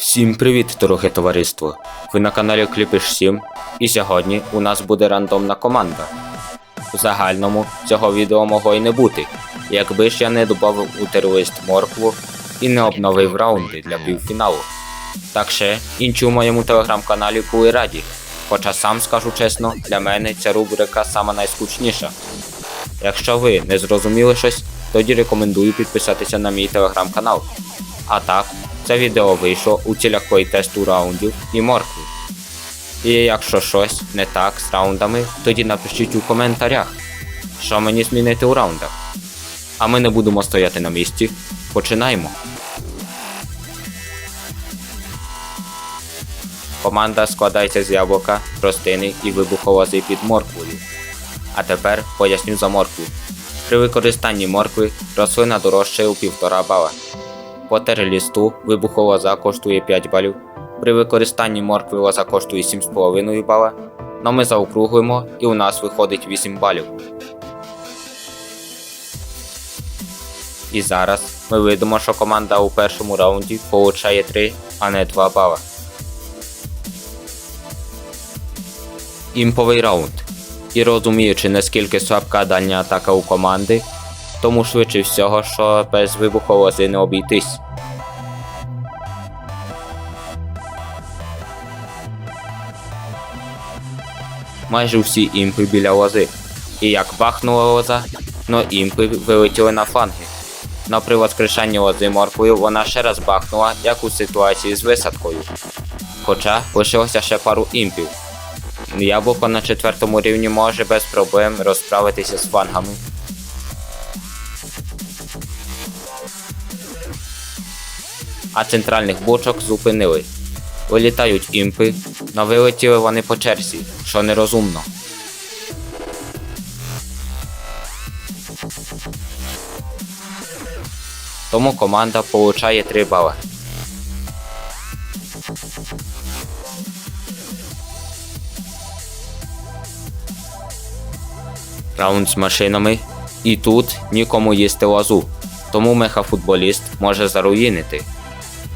Всім привіт, дороге товариство! Ви на каналі Кліпиш 7 і сьогодні у нас буде рандомна команда. У загальному цього відео могло й не бути, якби ж я не додав у терорист моркву і не обновив раунди для півфіналу. Так ще інші у моєму телеграм-каналі були раді. Хоча сам скажу чесно, для мене ця рубрика сама найскучніша. Якщо ви не зрозуміли щось, тоді рекомендую підписатися на мій телеграм-канал. А так, це відео вийшло у цілях тесту раундів і моркви. І якщо щось не так з раундами, тоді напишіть у коментарях, що мені змінити у раундах. А ми не будемо стояти на місці. Починаємо. Команда складається з яблука, тростини і вибухолози під морквою. А тепер поясню за моркву. При використанні моркви рослина дорожчає у 1,5 бала. Потер лісту вибухолоза коштує 5 балів. При використанні моркви лоза коштує 7,5 бала. Но ми заокруглимо і у нас виходить 8 балів. І зараз ми видимо, що команда у першому раунді получає 3, а не 2 бала. Імповий раунд. І розуміючи, наскільки слабка дальня атака у команди, тому швидше всього, що без вибухолози не обійтись. Майже всі імпи біля лози. І як бахнула лоза, но імпи вилетіли на фланги. Но при лози морквою вона ще раз бахнула, як у ситуації з висадкою. Хоча лишилося ще пару імпів. Яблуко на четвертому рівні може без проблем розправитися з флангами. А центральних бочок зупинили. Вилітають імпи, но вилетіли вони по черзі, що нерозумно. Тому команда получає 3 бали. Раунд з машинами. І тут нікому їсти лозу, тому мехафутболіст може заруїнити.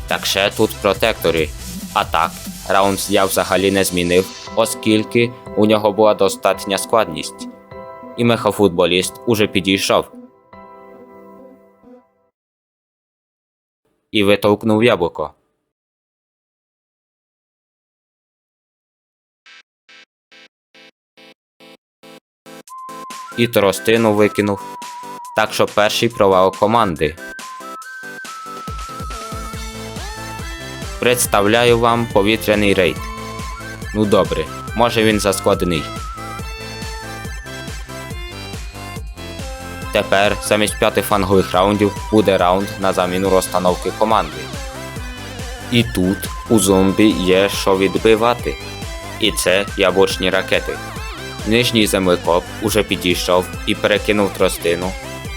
Так ще тут протектори. А так, раунд я взагалі не змінив, оскільки у нього була достатня складність. І мехафутболіст уже підійшов. І витовкнув яблуко. І тростину викинув. Так що перший провал команди. Представляю вам повітряний рейд. Ну добре, може він заскладений. Тепер замість п'яти фангових раундів буде раунд на заміну розстановки команди. І тут у зомбі є що відбивати. І це яблучні ракети. Нижній землекоп уже підійшов і перекинув тростину,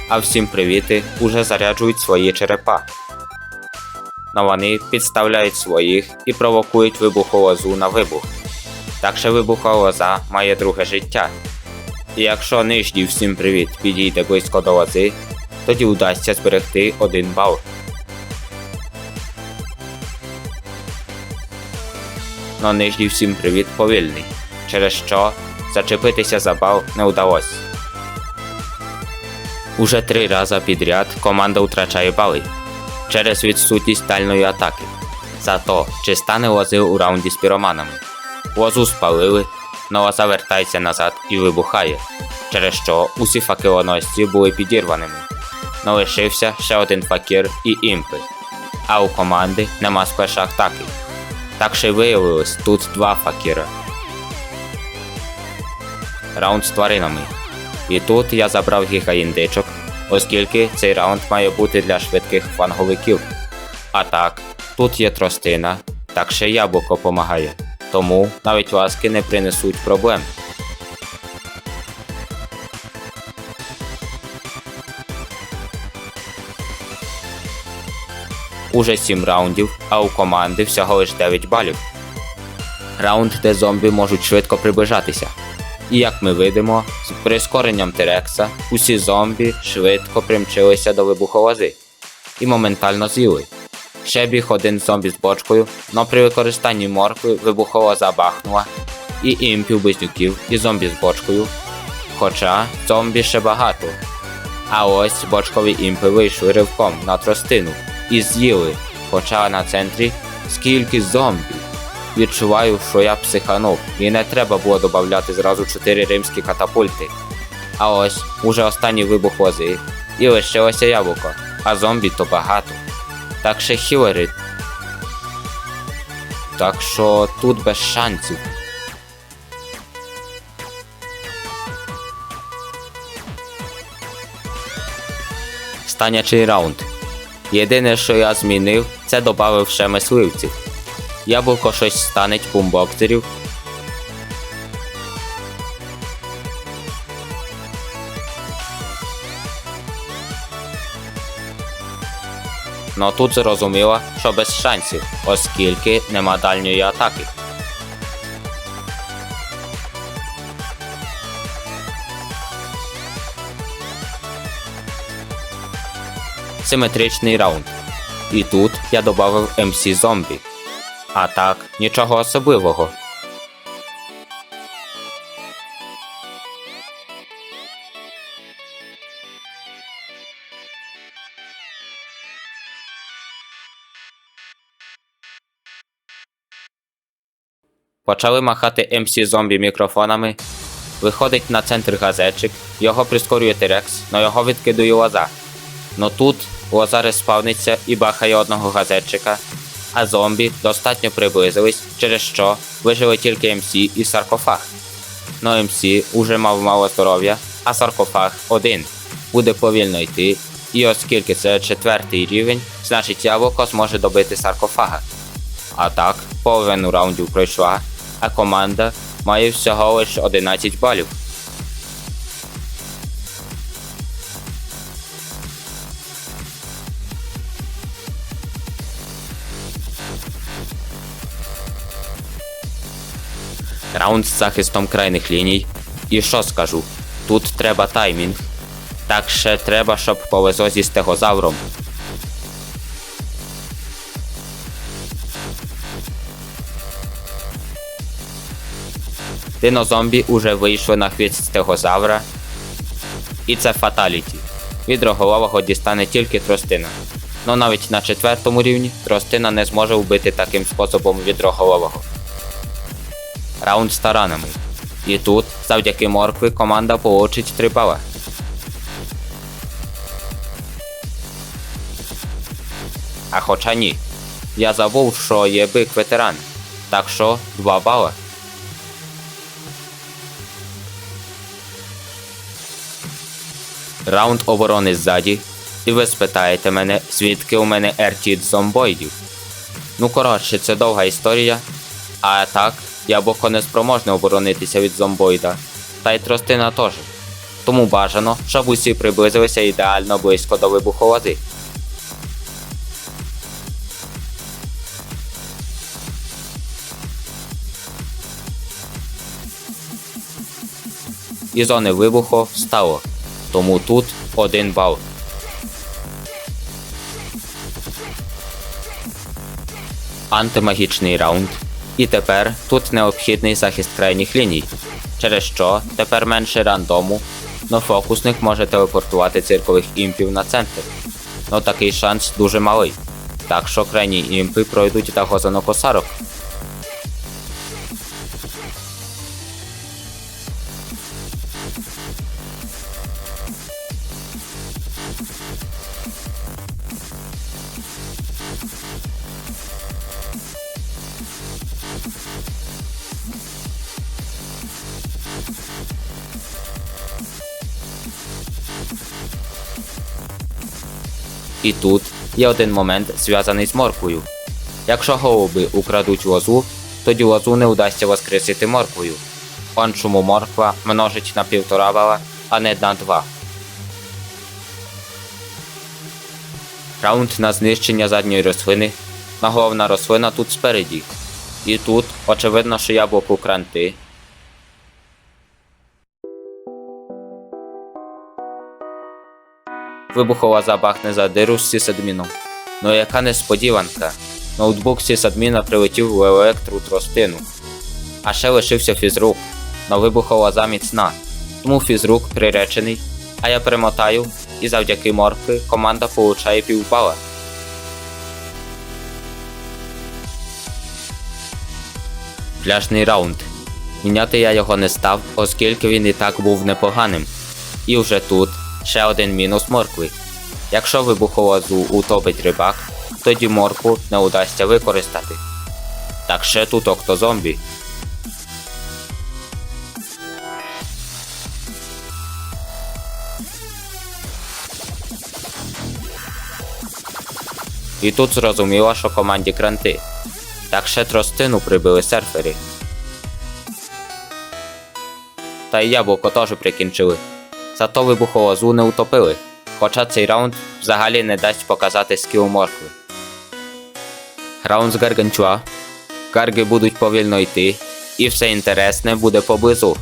а всім привіти уже заряджують свої черепа. Вони підставляють своїх і провокують вибухолозу на вибух. Так що вибухолоза має друге життя. І якщо нижній всім привіт підійде близько до лози, тоді удасться зберегти один бал. Но нижній всім привіт повільний, через що зачепитися за бал не вдалося. Уже три рази підряд команда втрачає бали через відсутність дальної атаки. Зато чи стане лози у раунді з піроманами. Лозу спалили, но лоза вертається назад і вибухає, через що усі факелоносці були підірваними. Но лишився ще один факір і імпи, а у команди нема сперша атаки. Так що й виявилось тут два факіра. Раунд з тваринами. І тут я забрав гігаіндичок, оскільки цей раунд має бути для швидких фанговиків. А так, тут є тростина, так ще яблуко помагає, тому навіть ласки не принесуть проблем. Уже 7 раундів, а у команди всього лиш 9 балів. Раунд, де зомбі можуть швидко приближатися. І як ми видимо, з прискоренням Терекса усі зомбі швидко примчилися до вибухолози і моментально з'їли, Ще біг один зомбі з бочкою, но при використанні моркви вибухова забахнула, і імпів близнюків, і зомбі з бочкою. Хоча зомбі ще багато. А ось бочкові імпи вийшли ривком на тростину і з'їли, хоча на центрі скільки зомбі. Відчуваю, що я психанув, і не треба було додати зразу 4 римські катапульти. А ось уже останній вибух лози, і лишилося яблуко, а зомбі то багато. Так ще хілери. Так що тут без шансів. Станячий раунд. Єдине, що я змінив, це додав ще мисливців. Яблуко щось станеть бумбоксерів. Но тут зрозуміло, що без шансів, оскільки нема дальньої атаки. Симетричний раунд. І тут я додав MC зомбі. А так, нічого особливого. Почали махати MC зомбі мікрофонами. Виходить на центр газетчик, його прискорює Терекс, но його відкидує лоза. Но тут лоза респавниться і бахає одного газетчика, а зомбі достатньо приблизились, через що вижили тільки МС і саркофаг. Но МС уже мав мало здоров'я, а саркофаг один. Буде повільно йти, і оскільки це четвертий рівень, значить яблуко зможе добити саркофага. А так, половину раундів пройшла, а команда має всього лише 11 балів. Раунд з захистом крайних ліній. І що скажу? Тут треба таймінг. Так ще треба, щоб повезло зі стегозавром. Динозомбі уже вийшли на хвіст стегозавра. І це фаталіті. Від роголового дістане тільки тростина. Но навіть на четвертому рівні тростина не зможе вбити таким способом від роголового. Раунд з таранами. І тут, завдяки моркві, команда получить 3 бала. А хоча ні. Я забув, що є бик ветеран. Так що 2 бала. Раунд оборони ззаді. І ви спитаєте мене, звідки у мене ертіт зомбоїдів. Ну коротше, це довга історія. А так, яблуко не спроможне оборонитися від зомбоїда, та й тростина теж. Тому бажано, щоб усі приблизилися ідеально близько до вибуху води. І зони вибуху стало. Тому тут один бал. Антимагічний раунд. І тепер тут необхідний захист крайніх ліній, через що тепер менше рандому, но фокусник може телепортувати циркових імпів на центр. Но такий шанс дуже малий. Так що крайні імпи пройдуть та гозано гозонокосарок. І тут є один момент зв'язаний з морквою. Якщо голуби украдуть лозу, тоді лозу не вдасться воскресити морквою. Он чому морква множить на півтора бала, а не на два. Раунд на знищення задньої рослини. На головна рослина тут спереді. І тут очевидно, що яблуку кранти. Вибухова забахне за диру з сісадміном. Ну яка несподіванка. Ноутбук сисадміна прилетів в електру тростину. А ще лишився фізрук, но вибухова заміцна. Тому фізрук приречений, а я перемотаю, і завдяки моркви команда получає півбала. Пляжний раунд. Міняти я його не став, оскільки він і так був непоганим. І вже тут ще один мінус моркви. Якщо вибуховозу утопить рибак, тоді моркву не удасться використати. Так ще тут октозомбі. І тут зрозуміло, що команді кранти. Так ще тростину прибили серфери. Та й яблуко теж прикінчили. Зато вибуховозу не утопили. Хоча цей раунд взагалі не дасть показати скіл моркви. Раунд з Гарганчуа. Карги будуть повільно йти, і все інтересне буде поблизу.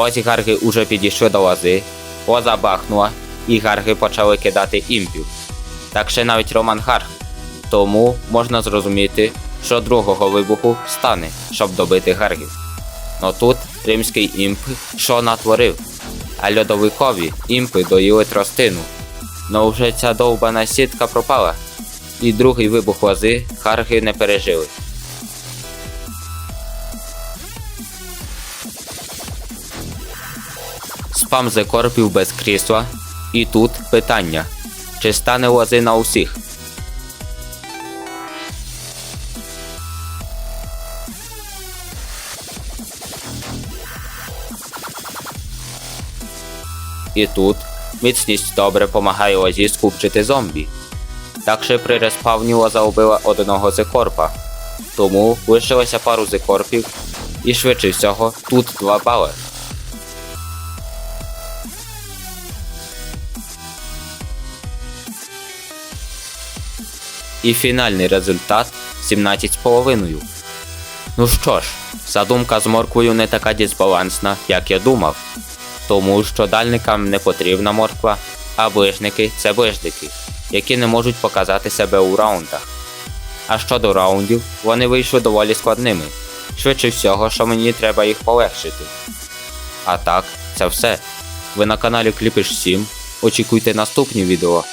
Ось гарги уже підійшли до лози, лоза бахнула, і гарги почали кидати імпів. Так ще навіть Роман Гарг. Тому можна зрозуміти, що другого вибуху стане, щоб добити гаргів. Но тут римський імп що натворив, а льодовикові імпи доїли тростину. Но вже ця довбана сітка пропала, і другий вибух лози гарги не пережили. Спам закорпів без крісла. І тут питання: чи стане лози на усіх? І тут міцність добре помагає лозі скупчити зомбі. Так що при респавні лоза убила одного зекорпа. Тому лишилося пару зекорпів, і швидше всього тут два бали. І фінальний результат 17,5. Ну що ж, задумка з морквою не така дисбалансна, як я думав. Тому що дальникам не потрібна морква, а ближники це ближники, які не можуть показати себе у раундах. А щодо раундів, вони вийшли доволі складними. Швидше всього, що мені треба їх полегшити. А так, це все. Ви на каналі Кліпиш 7. Очікуйте наступні відео.